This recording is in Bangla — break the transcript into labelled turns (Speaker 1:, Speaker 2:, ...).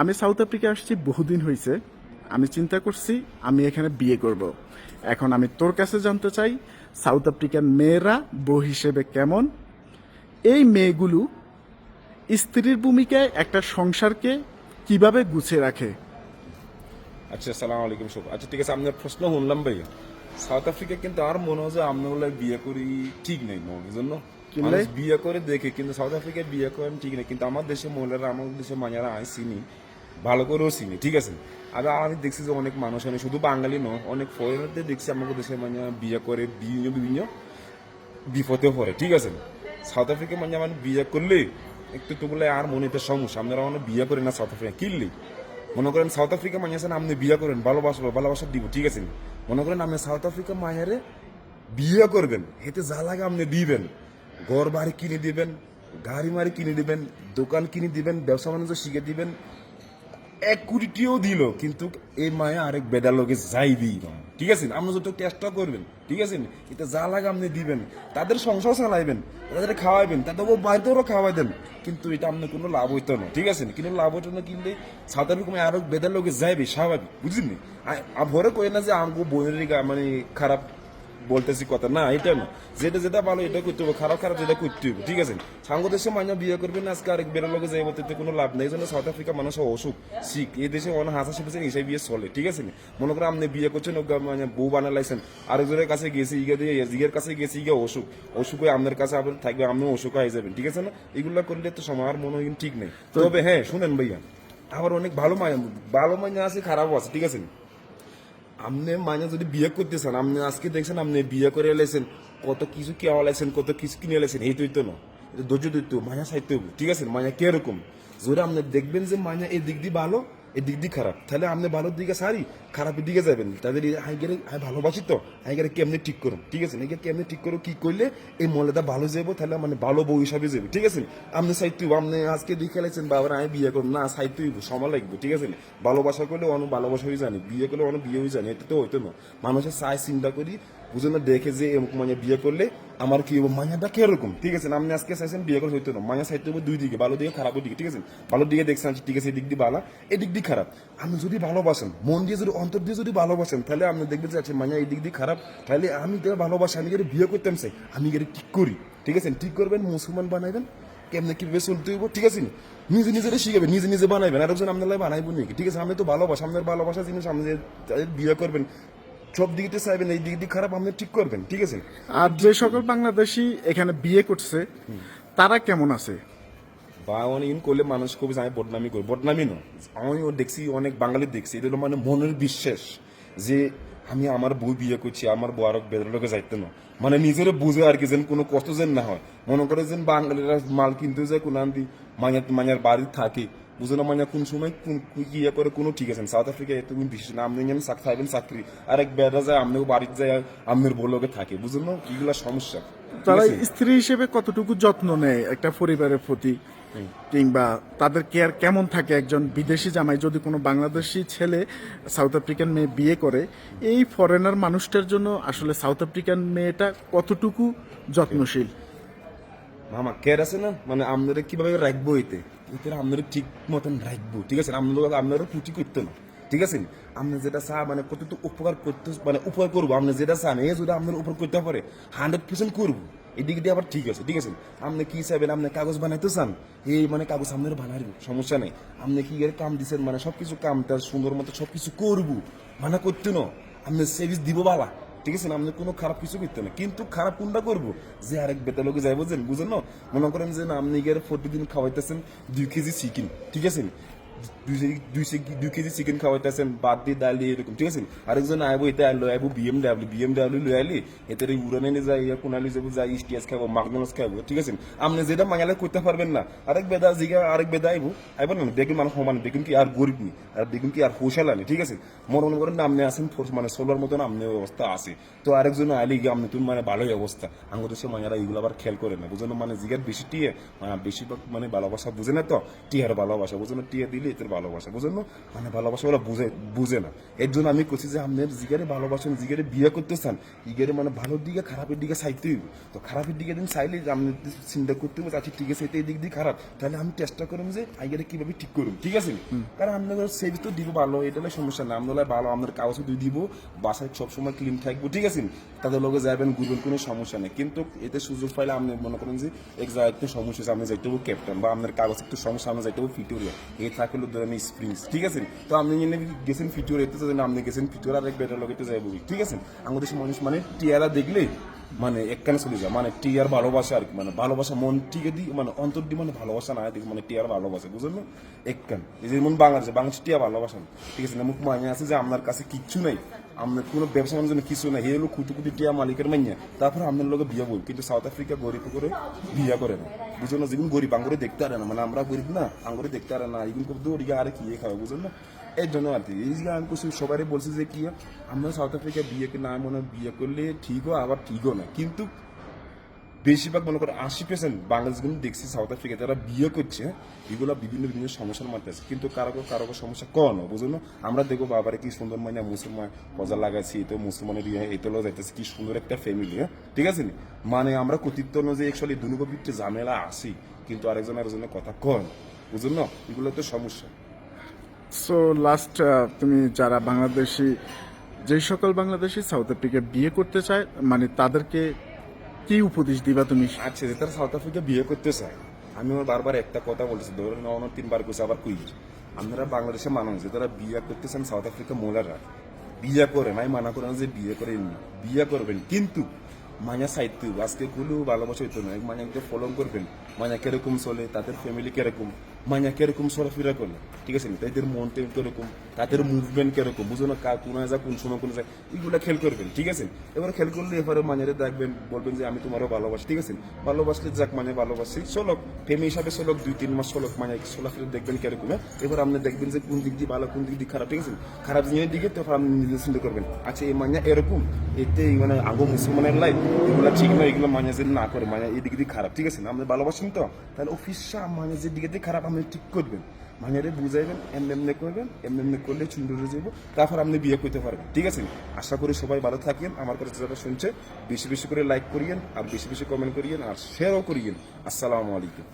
Speaker 1: আমি সাউথ আফ্রিকা আসছি, বহুদিন হয়েছে আমি চিন্তা করছি, আমি এখানে বিয়ে করব। এখন আমি তোর কাছে জানতে চাই, সাউথ আফ্রিকান মেয়েরা বউ হিসেবে কেমন? এই মেয়েগুলো স্ত্রীর ভূমিকায় একটা সংসারকে কীভাবে গুছিয়ে রাখে?
Speaker 2: আচ্ছা সালাম আলাইকুম সব আচ্ছা ঠিক আছে, আপনার প্রশ্ন শুনলাম ভাই সাউথ আফ্রিকা কিন্তু আর মনে হয় যে বলে বিয়ে করি ঠিক নেই জন্য।
Speaker 1: কিনলে?
Speaker 2: বিয়ে করে দেখে, কিন্তু সাউথ আফ্রিকায় বিয়ে করেন ঠিক নেই, কিন্তু আমার দেশে মহিলারা আমার দেশে মায়েরা আমি চিনি, ভালো করেও চিনি, ঠিক আছে? আর আমি দেখছি যে অনেক মানুষ আমি শুধু বাঙালি নয়, অনেক ফরেনারদের দেখছি আমাদের দেশে মানে বিয়ে করে, বিভিন্ন বিভিন্ন বিপদে পড়ে, ঠিক আছে? সাউথ আফ্রিকা মানে আমার বিয়ে করলে একটু তো বলে আর মনে একটা সমস্যা, আপনারা মানে বিয়ে করেন না সাউথ আফ্রিকা কিনলে? মনে করেন সাউথ আফ্রিকা মানে আছেন আপনি বিয়ে করেন ভালোবাসবো ভালোবাসা দিব, ঠিক আছে? মনে করেন আপনি সাউথ আফ্রিকা মায়েরে বিয়ে করবেন, এতে যা লাগে আপনি দিবেন। ঘর বাড়ি কিনে দিবেন, গাড়ি মারি কিনে দিবেন, দোকান কিনে দিবেন, ব্যবসা বাণিজ্য শিখে দিবেন। এক কোটিটিও দিল, কিন্তু এই মায়া আরেক বেদার লোকে যাই দিই ঠিক আছে? আপনি যত চেষ্টা করবেন, ঠিক আছে? এটা যা লাগে আপনি দিবেন, তাদের সংসার চালাইবেন তাদের খাওয়াইবেন তাদের ও বাড়িতেও খাওয়াই দেন। কিন্তু এটা আপনার কোনো লাভ হইতো না, ঠিক আছে? কিন্তু লাভ হইতো না কিনলে সাউথ আফ্রিকা আরও বেদার লোকে যাইবে, স্বাভাবিক বুঝলি ভরে কই না যে আমাকে বোনের মানে খারাপ বলতেছি কথা। না এটা না। যেটা যেটা ভালো এটা করতে হবে। খারাপ খারাপ যেটা করতে হবে ঠিক আছে? সাঙ্গ দেশে মাইনা বিয়ে করবেন আজকে আরেক বেরোর লোকে যাই বলতে কোনো লাভ নেই। জন্য সাউথ আফ্রিকা মানুষ অসুখ শিখ এই দেশে অনেক হাসা শিখেছে এই বিয়ে চলে ঠিক আছে? মনে করে আপনি বিয়ে করছেন ওকে মানে বউ বানালাইছেন আরেকজনের কাছে গেছি ইগে দিয়ে জিগের কাছে গেছি ইগে অসুখ। অসুখ হয়ে আপনার কাছে আপনার থাকবে আপনি অসুখ হয়ে যাবেন ঠিক আছে না? এগুলা করলে তো সময় আর মনে হয় ঠিক নেই। তবে হ্যাঁ শুনেন ভাইয়া আবার অনেক ভালো মায়া ভালো মাইনা আছে খারাপও আছে ঠিক আছে? আপনি মানে যদি বিয়ে করতেছেন আপনি আজকে দেখছেন আপনি বিয়ে করে এলেছেন, কত কিছু কে আলাইছেন, কত কিছু কিনে এলেছেন এই তো না। এটা ধৈর্য দিতে মায়া সাইতে ঠিক আছে? মায়া কীরকম যদি আপনি দেখবেন যে মায়া এই দিক দিয়ে ভালো এই দিক দিয়ে খারাপ। তাহলে আপনি ভালোর দিকে সারি খারাপের দিকে যাবেন। তাদের হাইগেরে ভালোবাসি তো, হাইগেরে কেমনি ঠিক করুন ঠিক আছে? নাকি কেমনি ঠিক করো কি করলে এই মলেটা ভালো যাব তাহলে মানে ভালো বউ হিসাবে যাবে ঠিক আছে? আপনি সাইতে আপনি আজকে দেখে খেলেছেন বাবার আমি বিয়ে করুন না সাইতে সময় লাগবে, ঠিক আছে? ভালোবাসা করলে অনেক ভালোবাসা হয়ে জানি, বিয়ে করলে অনেক বিয়ে হয়ে জানি, এটা তো হইতো না। মানুষের চাই চিন্তা করি, বুঝে না, দেখে যে এরকম মানে বিয়ে করলে আমার কি মায়াটা কীরকম ঠিক আছে? আপনি আজকে চাইছেন বিয়ে করে হইতো না। মায়া সাইতে দুই দিকে, ভালো দিকে খারাপ দিকে, ঠিক আছে? ভালো দিকে দেখছেন, ঠিক আছে, এদিক দিয়ে ভালো এদিক দিয়ে খারাপ। আপনি যদি ভালোবাসেন, মন দিয়ে যদি অন্তর দিয়ে যদি ভালোবাসেন তাহলে আপনি দেখবেন যে আচ্ছা মায়া এই দিক দিয়ে খারাপ তাহলে আমি তো ভালোবাসি আমি যদি বিয়ে করতাম চাই আমি গেলে ঠিক করি? ঠিক আছে? ঠিক করবেন মুসলমান বানাইবেন কেমনে কীভাবে চলতে হইব ঠিক আছে? নিজে নিজে শিখাবে নিজে নিজে বানাইবেন। আর একজন আপনার বানাইবো নাকি? ঠিক আছে? আপনি তো ভালোবাসা আপনার ভালোবাসা জিনিস আপনি বিয়ে করবেন। সব দিক দিয়ে চাইবেন এই দিক দিয়ে খারাপ আপনি ঠিক করবেন। ঠিক আছে
Speaker 1: আর যে সকল বাংলাদেশি এখানে বিয়ে করছে তারা কেমন আছে?
Speaker 2: বা অনেক ইন করলে মানুষ খুবই আমি বদনামি করি। বদনামি নয়। আমিও দেখছি অনেক বাঙালি দেখছি এটা হলো মানে মনের বিশ্বাস যে আমি আমার বই বিয়ে করছি আমার বউ আরও বেদের লোকে যাইতে না। মানে নিজের বুঝে আর কি যেন কোনো কষ্ট যেন না হয়। মনে করে যেন বাঙালিরা মাল কিনতে যায় কোন আন্দি মাኛর মাኛর বাড়ি থাকে। বুঝে না মানে কোন সময় কোন ইয়ে করে কোনো ঠিক আছে সাউথ আফ্রিকা এত কোন বিশেষ না। আপনি যেন থাকবেন চাকরি। আর এক বেড়া যায় আপনিও বাড়িতে যায় আপনার বউ লোকে থাকে। বুঝলেন না? এগুলা সমস্যা।
Speaker 1: তারা স্ত্রী হিসেবে কতটুকু যত্ন নেয় একটা পরিবারের প্রতি? কিংবা তাদের কেয়ার কেমন থাকে একজন বিদেশি জামাই যদি কোনো বাংলাদেশি ছেলে সাউথ আফ্রিকান মেয়ে বিয়ে করে, এই ফরেনার মানুষটার জন্য আসলে সাউথ আফ্রিকান মেয়েটা কতটুকু যত্নশীল?
Speaker 2: মামা কেয়ার আছে না? মানে আপনারা কীভাবে রাখব এতে? এতে আপনারা ঠিক মতন রাখব, ঠিক আছে? আপনারা আপনারা পুটি করতে না ঠিক আছে? আপনি যেটা চা মানে কতটুকু উপকার করতে মানে উপকার করব, আপনি যেটা চান, এই যদি আপনার উপর করতে পারে হান্ড্রেড পার্সেন্ট করব। এদিক দিয়ে আবার ঠিক আছে ঠিক আছে। আপনি কি চাইবেন আপনি কাগজ বানাইতে চান? এই মানে কাগজ আপনার বানাই সমস্যা নেই। আপনি কি এর কাম দিচ্ছেন মানে সবকিছু কামটা সুন্দর মতো সবকিছু করব। মানে করতে না আপনি সার্ভিস দিব বালা, ঠিক আছে আপনি কোনো খারাপ কিছু করতে না। কিন্তু খারাপ কোনটা করব? যে আরেক বেতা লোকে যাই বুঝেন বুঝেন না? মনে করেন যে না আপনি গিয়ে প্রতিদিন খাওয়াইতেছেন দুই কেজি চিকেন ঠিক আছে? দুই কেজি- চিকেন খাওয়াইতেছেন বাদ দিয়ে ডাল এরকম। ঠিক আছে? আরেকজন আইবো, এটা আইলো আইবো বিএমডাব্লিউ বিএমডাব্লিউ লই আইলি, এতে নিয়ে যায় ইয়া কোনালি যাব যাই স্টিয়াস খাব মাকডোনাল্ডস খাব ঠিক আছে? আপনি যেটা মাঙালে করতে পারবেন না। আরেক বেদা জিগা, আরেক বেদা আইবো আইবো না দেখুন মানুষ সমান দেখুন কি আর গরিব নি আর দেখুন কি আর হোসাল আনি ঠিক আছে? মনে মনে করেন না আপনি আছেন মানে মতন আপনি অবস্থা আছে। তো আরেকজন আইলি গিয়ে আপনি তুমি মানে ভালোই অবস্থা। আমাদের দেশে এগুলো আবার খেয়াল করে না বুঝলো মানে জিগার বেশি টিয়ে মানে বেশিরভাগ মানে ভালোবাসা বুঝে না তো? টিয়ার ভালোবাসা বুঝলো টিয়া দিলে এদের ভালোবাসা বুঝেন না? মানে ভালোবাসা ওরা বুঝে বুঝে না। এর জন্য আমি করছি যে আপনার জিগারে ভালোবাসেন জিগারে বিয়ে করতে চান ইগারে মানে ভালোর দিকে খারাপের দিকে চাইতে হইব। তো খারাপের দিকে দিন চাইলে আপনি চিন্তা করতে হবে আচ্ছা ঠিক আছে এটা এই দিক দিয়ে খারাপ তাহলে আমি চেষ্টা করুন যে আইগারে কীভাবে ঠিক করুন ঠিক আছে? কারণ আপনাদের সেভ তো দিব ভালো এটা হলে সমস্যা না। আপনারা ভালো আপনার কাগজ দুই দিব বাসায় সবসময় ক্লিন থাকব ঠিক আছে? তাদের লগে যাবেন ঘুরবেন কোনো সমস্যা নেই। কিন্তু এতে সুযোগ পাইলে আপনি মনে করেন যে এক জায়গায় একটু সমস্যা আছে আপনি যাইতে ক্যাপ্টেন বা আপনার কাগজ একটু সমস্যা আপনি যাইতে ফিটোরিয়া এই থাকলে আমি স্প্রিংস ঠিক আছে তো আপনি জেনে গেছেন ফিটোরিয়া এতে যেন আপনি গেছেন ফিটোর আর এক বেটার লগে যাই যাইব ঠিক আছে আমাদের মানুষ মানে টিয়ারা দেখলে মানে একখানে চলে যায় মানে টিয়ার ভালোবাসা আর কি মানে ভালোবাসা মন টিকে দিই মানে অন্তর দি মানে ভালোবাসা না দেখি মানে টিয়ার ভালোবাসা বুঝলেন একখান এই যেমন বাংলাদেশে বাংলাদেশ টিয়া ভালোবাসা ঠিক আছে না মুখ মানে আছে যে আপনার কাছে কিচ্ছু নাই আপনার কোনো ব্যবসা বাণিজ্য কিছু না হে হলো কুটি টিয়া মালিকের মাইয়া। তারপর আপনার লোক বিয়ে বল কিন্তু সাউথ আফ্রিকা গরিব করে বিয়ে করে না। বুঝো না যেগুলো গরিব, আঙ্গুরে দেখতে পারে না। মানে আমরা গরিব না, আঙ্গুরে দেখতে পারে না। এগুলো ওদিকে আরে কি খাবে বুঝলো না? এর জন্য আর কি। এই যে আমি সবারই বলছি যে কি আমরা সাউথ আফ্রিকা বিয়ে না, মনে বিয়ে করলে ঠিকও আবার ঠিকও না। কিন্তু বেশিরভাগ মনে করো আশি পার্সেন্ট বাংলাদেশগুলো দেখছি সাউথ আফ্রিকা যারা বিয়ে করছে, এগুলো বিভিন্ন বিভিন্ন সমস্যার মধ্যে আছে। কিন্তু কারও কারও সমস্যা কন বুঝলো? আমরা দেখব বাবারে কি সুন্দর মানে মুসলমান পজা লাগাইছি তো মুসলমানের এই তো যাইতেছে কি সুন্দর একটা ফ্যামিলি হ্যাঁ? ঠিক আছে নি? মানে আমরা কর্তৃত্ব না যে একচুয়ালি দুনুগো ভিত্তি ঝামেলা আসি কিন্তু আরেকজন আরেকজনের কথা কন বুঝলো? না এগুলো তো সমস্যা।
Speaker 1: সো লাস্ট তুমি যারা বাংলাদেশি যেই সকল বাংলাদেশি সাউথ আফ্রিকা বিয়ে করতে চায় মানে তাদেরকে কি উপদেশ দিবা তুমি?
Speaker 2: আচ্ছা যে তারা সাউথ আফ্রিকা বিয়ে করতে চায় আমি আমার বারবার একটা কথা বলছি ধরুন অন্য তিনবার কইছে, আবার কই আপনারা বাংলাদেশে মানুষ, যে তারা বিয়ে করতেছেন সাউথ আফ্রিকা মহিলারা বিয়ে করেন আমি মানা করেন যে বিয়ে করেন বিয়ে করবেন, কিন্তু মায়া সাহিত্য আজকে গুলো ভালোবাসা হইতো না। মায়াকে ফলো করবেন মায়া কীরকম চলে, তাদের ফ্যামিলি কীরকম? মায়া কীরকম চলাফেরা করে ঠিক আছে তাদের মন কীরকম তাদের মুভমেন্ট কীরকম বুঝো না কা কোন যা কোন সময় কোন যায় এগুলো খেল করবেন ঠিক আছে এবার খেল করলে এবারে মাঝারে দেখবেন বলবেন যে আমি তোমারও ভালোবাসি ঠিক আছে ভালোবাসলে যাক মানে ভালোবাসি চলক প্রেমী হিসাবে চলক দুই তিন মাস চলক মানে চলাফেরা দেখবেন কীরকম? এবার আপনি দেখবেন যে কোন দিক দিয়ে ভালো কোন দিক দিয়ে খারাপ ঠিক আছে খারাপ জিনিসের দিকে তখন আপনি নিজে চিন্তা করবেন আচ্ছা এই মাña এরকম এতে মানে আগো মুসলমানের লাইফ এগুলো ঠিক নয় এগুলো মাña যদি না করে মাña এই দিক দিয়ে খারাপ ঠিক আছে না আপনি ভালোবাসেন তো তাহলে অফিসা মাña যে দিকে দিয়ে খারাপ আপনি ঠিক করবেন। মাñারে বুঝাইবেন এমনি এমনি করবেন এমনি এমনি করলে সুন্দর যাব তারপর আপনি বিয়ে করতে পারবেন, ঠিক আছে? আশা করি সবাই ভালো থাকেন, আমার কাছে যারা শুনছে, বেশি বেশি করে লাইক করিয়েন, আর বেশি বেশি কমেন্ট করিয়েন, আর শেয়ারও করিয়েন। আসসালামু আলাইকুম।